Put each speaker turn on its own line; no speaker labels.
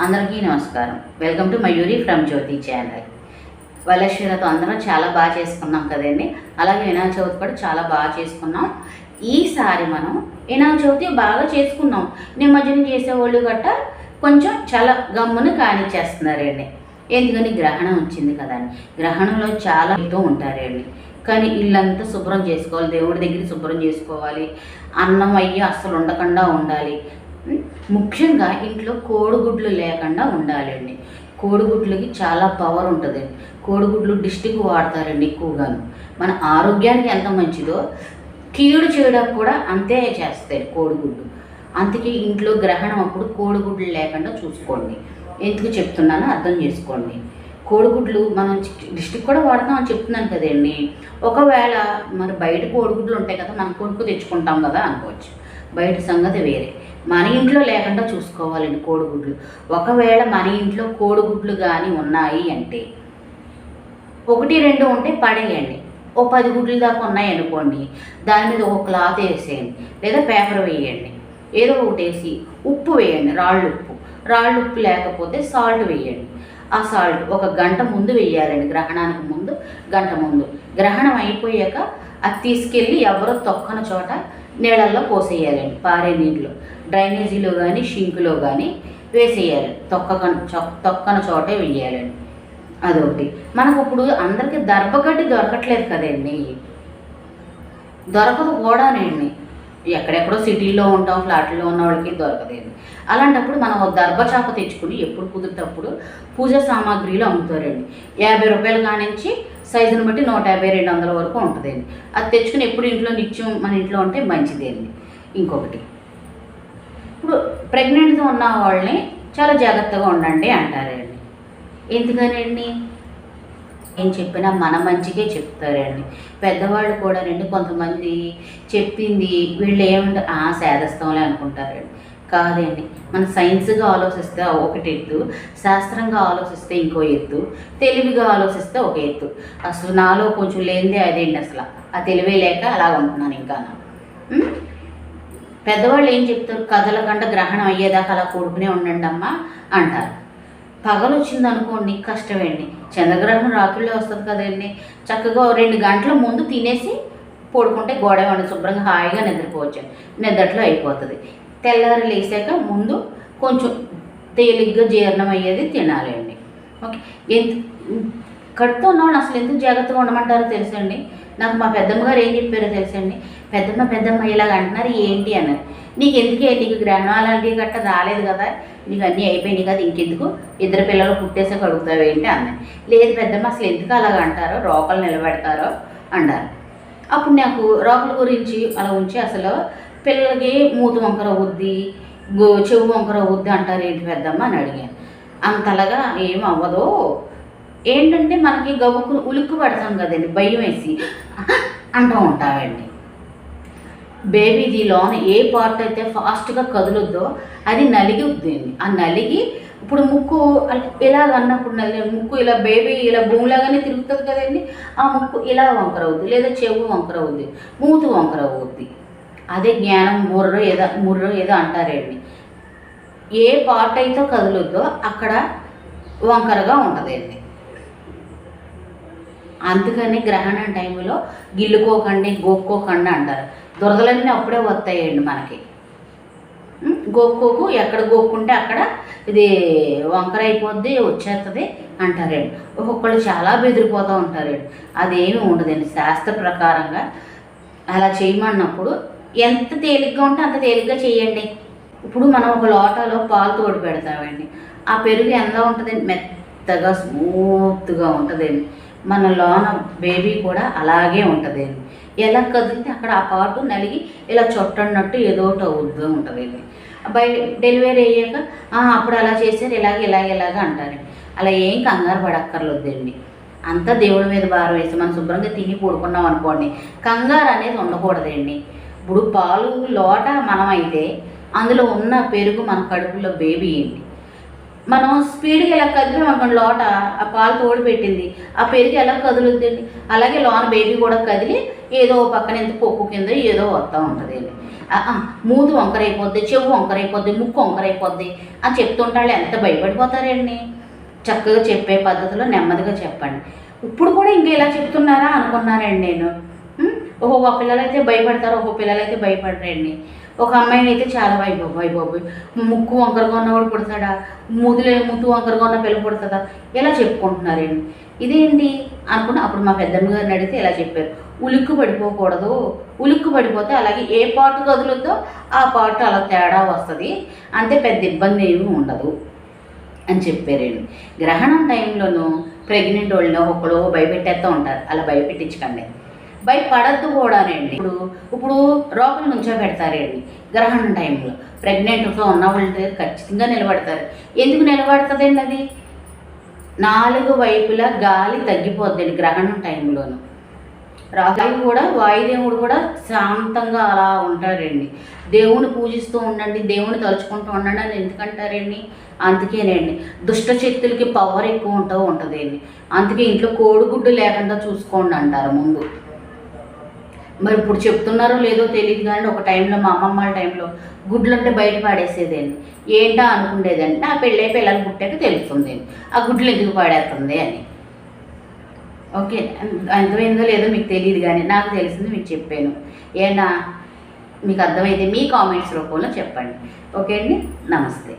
అందరికీ నమస్కారం. Welcome to Mayuri from Jyoti channel వరలక్ష్మిరథం అందరం చాలా బాగా చేసుకున్నాం కదండి. అలాగే వినాయక చవితి కూడా చాలా బాగా చేసుకున్నాం. ఈసారి మనం వినాయక చవితి బాగా చేసుకున్నాం. నిమజ్జనం చేసేవాళ్ళు గట్ట కొంచెం చాలా గమ్మును కానిచ్చేస్తున్నారండి. ఎందుకని? గ్రహణం వచ్చింది కదండి. గ్రహణంలో చాలా ఇతో ఉంటారండి. కానీ ఇల్లంతా శుభ్రం చేసుకోవాలి. దేవుడి దగ్గర శుభ్రం చేసుకోవాలి. అన్నం అయ్యి అస్సలు ఉండకుండా ఉండాలి. ముఖ్యంగా ఇంట్లో కోడిగుడ్లు లేకుండా ఉండాలండి. కోడిగుడ్లకి చాలా పవర్ ఉంటుందండి కోడిగుడ్లు డిస్టిక్ వాడతారండి ఎక్కువగాను. మన ఆరోగ్యానికి ఎంత మంచిదో కీడు చేయడం కూడా అంతే చేస్తాయి కోడిగుడ్లు. అందుకే ఇంట్లో గ్రహణం అప్పుడు కోడిగుడ్లు లేకుండా చూసుకోండి. ఎందుకు చెప్తున్నానో అర్థం చేసుకోండి. కోడిగుడ్లు మనం డిస్టిక్ కూడా వాడతాం అని చెప్తున్నాను కదండి. ఒకవేళ మరి బయట కోడిగుడ్లు ఉంటాయి కదా మనం కొడుకు తెచ్చుకుంటాం కదా అనుకోవచ్చు. బయట సంగతి వేరే. మన ఇంట్లో లేకుండా చూసుకోవాలండి కోడిగుడ్లు. ఒకవేళ మన ఇంట్లో కోడిగుడ్లు కానీ ఉన్నాయి అంటే ఒకటి రెండు ఉంటే పడేయండి. ఓ పది గుడ్లు దాకా ఉన్నాయనుకోండి దాని మీద ఒక క్లాత్ వేసేయండి లేదా పేపర్ వేయండి. ఏదో ఒకటి వేసి ఉప్పు వేయండి రాళ్ళు ఉప్పు. రాళ్ళు ఉప్పు లేకపోతే సాల్ట్ వేయండి. ఆ సాల్ట్ ఒక గంట ముందు వేయాలండి గ్రహణానికి ముందు గంట ముందు. గ్రహణం అయిపోయాక అది తీసుకెళ్ళి ఎవరో తొక్కన చోట నీళ్ళల్లో పోసేయాలండి పారే నీళ్ళు డ్రైనేజీలో కానీ షింకులో కానీ వేసేయాలి. తొక్క తొక్కన చోటే వేయాలండి అదొకటి. మనకు ఇప్పుడు అందరికీ దర్భగడ్డి దొరకట్లేదు కదండి. దొరకదు కూడానండి ఎక్కడెక్కడో సిటీలో ఉంటాం ఫ్లాట్లో ఉన్న వాళ్ళకి దొరకదండి. అలాంటప్పుడు మనం ఒక దర్భచాప తెచ్చుకుని ఎప్పుడు కుదిరినప్పుడు పూజ సామాగ్రిలు అమ్ముతారండి. యాభై రూపాయలు కానించి సైజుని బట్టి నూట యాభై రెండు వందల వరకు ఉంటుందండి. అది తెచ్చుకుని ఎప్పుడు ఇంట్లో నిత్యం మన ఇంట్లో ఉంటే మంచిదండి. ఇంకొకటి. ఇప్పుడు ప్రెగ్నెంట్గా ఉన్న వాళ్ళని చాలా జాగ్రత్తగా ఉండండి అంటారండి. ఎందుకనండి? ఏం చెప్పినా మన మంచిగా చెప్తారండి. పెద్దవాళ్ళు కూడా రండి కొంతమంది చెప్పింది వీళ్ళు ఏమంటారు ఆ సేదస్తంలే అనుకుంటారండి. కాదండి. మన సైన్స్గా ఆలోచిస్తే ఒకటి ఎత్తు శాస్త్రంగా ఆలోచిస్తే ఇంకో ఎత్తు తెలివిగా ఆలోచిస్తే ఒక ఎత్తు. అసలు నాలో కొంచెం లేనిదే అదేంటి అసలు? ఆ తెలివే లేక అలా ఉంటున్నాను ఇంకా పెద్దవాళ్ళు ఏం చెప్తారు? కథల కంట గ్రహణం అయ్యేదాకా అలా కూడుకునే ఉండండి అమ్మా అంటారు. పగలు వచ్చింది అనుకోండి కష్టమేండి. చంద్రగ్రహణం రాత్రిలో వస్తుంది కదండి. చక్కగా రెండు గంటల ముందు తినేసి పడుకుంటే గోడ శుభ్రంగా హాయిగా నిద్రపోవచ్చు. నిద్రట్లో అయిపోతుంది. తెల్లారి లేసాక ముందు కొంచెం తేలిగ్గా జీర్ణం అయ్యేది తినాలండి. ఓకే. ఎంత కడుపుతో ఉన్నవాళ్ళు అసలు ఎందుకు జాగ్రత్తగా ఉండమంటారో తెలుసండి? నాకు మా పెద్దమ్మ గారు ఏం చెప్పారో తెలుసండి? పెద్దమ్మ పెద్దమ్మ ఇలాగ అంటున్నారు ఏంటి అన్నారు. నీకు ఎందుకే నీకు గ్రహణాలు అలాంటివి గట్ట రాలేదు కదా? నీకు అన్నీ అయిపోయినాయి కదా ఇంకెందుకు? ఇద్దరు పిల్లలు పుట్టేసాక అడుగుతావు ఏంటి? అన్నాయి లేదు పెద్దమ్మ అసలు ఎందుకు అలాగ అంటారో రోకలు నిలబెడతారో అన్నారు. అప్పుడు నాకు రోకల గురించి అలా ఉంచి అసలు పిల్లలకి మూతి వంకర అవుద్ది గో చెవు వంకర అవుద్ది అంటారు ఏంటి పెద్దమ్మ అని అడిగాను. అంతలాగా ఏం అవ్వదు. ఏంటంటే మనకి గవ్వుకు ఉలిక్కు పడతాం కదండి భయం వేసి అంటూ ఉంటామండి. బేబీది లోన ఏ పార్ట్ అయితే ఫాస్ట్గా కదులుద్దో అది నలిగి ఉద్దండి ఆ నలిగి ఇప్పుడు ముక్కు ఇలాగ అన్నప్పుడు నలి ముక్కు ఇలా బేబీ ఇలా భూమిలాగానే తిరుగుతుంది కదండి ఆ ముక్కు ఇలా వంకర అవుద్ది లేదా చెవు వంకర అవుద్ది మూతి వంకర అవుద్ది. అదే జ్ఞానం ముర్రో ఏదో ముర్రో ఏదో అంటారండి ఏ పార్ట్ అయితే కదులుద్దో అక్కడ వంకరగా ఉంటుందండి అందుకని గ్రహణం టైంలో గిల్లుకోకండి గోక్కోకండి అంటారు. దురదలన్నీ అప్పుడే వస్తాయండి మనకి. గోక్కోకు ఎక్కడ గోక్కుంటే అక్కడ ఇది వంకర అయిపోద్ది వచ్చేస్తుంది అంటారండి ఒక్కొక్కళ్ళు చాలా బెదిరిపోతూ ఉంటారండి అదేమీ ఉండదండి. శాస్త్ర ప్రకారంగా అలా చేయమన్నప్పుడు ఎంత తేలిగ్గా ఉంటే అంత తేలిగ్గా చేయండి. ఇప్పుడు మనం ఒక లోటాలో పాలు తోడు పెడతామండి. ఆ పెరుగు ఎలా ఉంటుందండి మెత్తగా స్మూత్గా ఉంటుందండి. మన లోన బేబీ కూడా అలాగే ఉంటుందండి. ఎలా కదిలితే అక్కడ ఆ పాటు నలిగి ఇలా చుట్టన్నట్టు ఏదో ఒకటి అవుతూ ఉంటుందండి. బై డెలివరీ అయ్యాక అప్పుడు అలా చేశారు ఇలాగ ఇలాగ ఇలాగ అంటారండి అలా ఏం కంగారు పడక్కర్లేదండి అంతా దేవుడి మీద భారం వేసి మనం శుభ్రంగా తిని పడుకున్నాం అనుకోండి కంగారు అనేది ఉండకూడదండి. ఇప్పుడు పాలు లోట మనమైతే అందులో ఉన్న పెరుగు మన కడుపులో బేబీ ఏంటి మనం స్పీడ్గా ఎలా కదిలి అనుకోండి లోట ఆ పాలు తోడు పెట్టింది ఆ పెరుగు ఎలా కదులుద్దండి అలాగే లోన బేబీ కూడా కదిలి ఏదో పక్కన ఎంత పొక్కు కింద ఏదో వస్తూ ఉంటుంది ఆ, ఆ, మూదు వంకరైపోద్ది చెవు వంకరైపోద్ది ముక్కు వంకరైపోద్ది అని చెప్తుంటాళ్ళు ఎంత భయపడిపోతారండి? చక్కగా చెప్పే పద్ధతిలో నెమ్మదిగా చెప్పండి. ఇప్పుడు కూడా ఇంకా ఇలా చెప్తున్నారా అనుకున్నానండి నేను. ఒక్కొక్క పిల్లలైతే భయపడతారు. ఒక్కొక్క పిల్లలైతే భయపడరండి. ఒక అమ్మాయిని అయితే చాలా వైభవ్ వైభవ్ ముక్కు వంకరగా ఉన్నవాడు పుడతాడా? ముదులే ముత్తు వంకరగా ఉన్న పిల్ల పుడతాడా ఇలా చెప్పుకుంటున్నారండి? ఇదేంటి? అనుకుని అప్పుడు మా పెద్దమ్మ గారిని అడిగితే ఇలా చెప్పారు. ఉలిక్కు పడిపోకూడదు. ఉలిక్కు పడిపోతే అలాగే ఏ పాటు కదులుతో ఆ పాటు అలా తేడా వస్తుంది. అంతే పెద్ద ఇబ్బంది ఏమీ ఉండదు అని చెప్పారండి. గ్రహణం టైంలోనూ ప్రెగ్నెంట్ వాళ్ళని ఒకళ్ళు భయపెట్టేస్తూ ఉంటారు. అలా భయపెట్టించకండి. భయపడద్దు కూడానండి ఇప్పుడు ఇప్పుడు రోగులు నుంచో పెడతారండి గ్రహణం టైంలో. ప్రెగ్నెంట్తో ఉన్న వాళ్ళ ఖచ్చితంగా నిలబడతారు. ఎందుకు నిలబడుతుందండి అది? నాలుగు వైపులా గాలి తగ్గిపోద్దండి గ్రహణం టైంలోను. రాహులు కూడా వాయుదేవుడు కూడా శాంతంగా అలా ఉంటారండి. దేవుని పూజిస్తూ ఉండండి దేవుని తలుచుకుంటూ ఉండండి అని ఎందుకంటారండి? అందుకేనండి దుష్ట శక్తులకి పవర్ ఎక్కువ ఉంటూ ఉంటుందండి. అందుకే ఇంట్లో కోడిగుడ్డు లేకుండా చూసుకోండి అంటారు ముందు. మరి ఇప్పుడు చెప్తున్నారో లేదో తెలియదు కానీ ఒక టైంలో మా అమ్మమ్మ వాళ్ళ టైంలో గుడ్లు ఉంటే బయట పాడేసేదండి ఏంటా అనుకునేదండి నా పెళ్ళే పిల్లలు పుట్టాక తెలుస్తుంది ఆ గుడ్లు ఎందుకు పాడేస్తుంది? అని. ఓకే అర్థమైందో లేదో మీకు తెలియదు కానీ నాకు తెలిసింది మీకు చెప్పాను. ఏనా? మీకు అర్థమైతే మీ కామెంట్స్ రూపంలో చెప్పండి. ఓకే అండి నమస్తే.